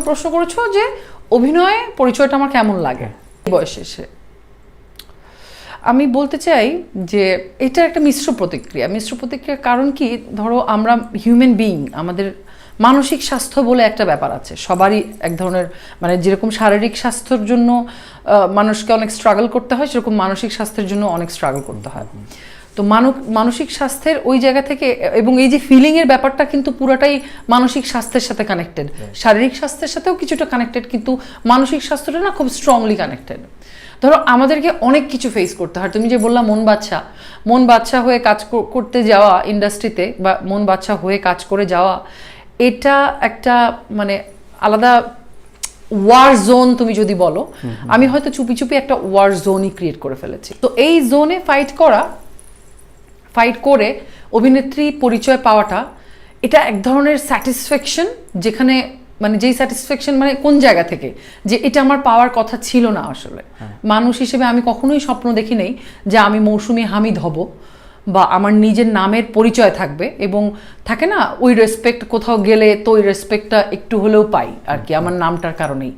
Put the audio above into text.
প্রশ্ন করেছ যে অভিনয়ে পরিচয়টা আমার কেমন লাগে? বয়সে এসে। আমি বলতে চাই যে এটা একটা মিশ্র প্রতিক্রিয়া। মিশ্র প্রতিক্রিয়ার কারণ কি? ধরো আমরা হিউম্যান বিইং আমাদের মানসিক স্বাস্থ্য বলে একটা ব্যাপার আছে। সবারই এক ধরনের মানে যেরকম শারীরিক স্বাস্থ্যের জন্য মানুষকে অনেক স্ট্রাগল করতে হয়, সেরকম মানসিক স্বাস্থ্যের জন্য অনেক স্ট্রাগল করতে হয়। তো মানসিক স্বাস্থ্যের ওই জায়গা থেকে এবং এই যে ফিলিং এর ব্যাপারটা কিন্তু পুরোটাই মানসিক স্বাস্থ্যের সাথে কানেক্টেড শারীরিক স্বাস্থ্যের সাথেও কিছুটা কানেক্টেড কিন্তু মানসিক স্বাস্থ্যটা না খুব স্ট্রংলি কানেক্টেড ধরো আমাদেরকে অনেক কিছু ফেস করতে হয়। তুমি যে বললা মন বাচ্চা মন বাচ্চা হয়ে কাজ করতে যাওয়া ইন্ডাস্ট্রিতে বা মন বাচ্চা হয়ে কাজ করে যাওয়া এটা একটা মানে আলাদা ওয়ার জোন তুমি যদি বলো আমি হয়তো চুপি চুপি একটা ওয়ার জোনই ক্রিয়েট করে ফেলেছি। তো এই জোনে ফাইট করা ফাইট করে অভিনেত্রী পরিচয় পাওয়াটা এটা এক ধরনের স্যাটিসফ্যাকশন যেখানে মানে যেই স্যাটিসফ্যাকশন মানে কোন জায়গা থেকে? যে এটা আমার পাওয়ার কথা ছিল না আসলে। মানুষ হিসেবে আমি কখনোই স্বপ্ন দেখি নেই যে আমি মৌসুমি হামিদ হব বা আমার নিজের নামের পরিচয় থাকবে এবং থাকে না ওই রেসপেক্ট কোথাও গেলে তো ওই রেসপেক্টটা একটু হলেও পাই আর কি আমার নামটার কারণেই।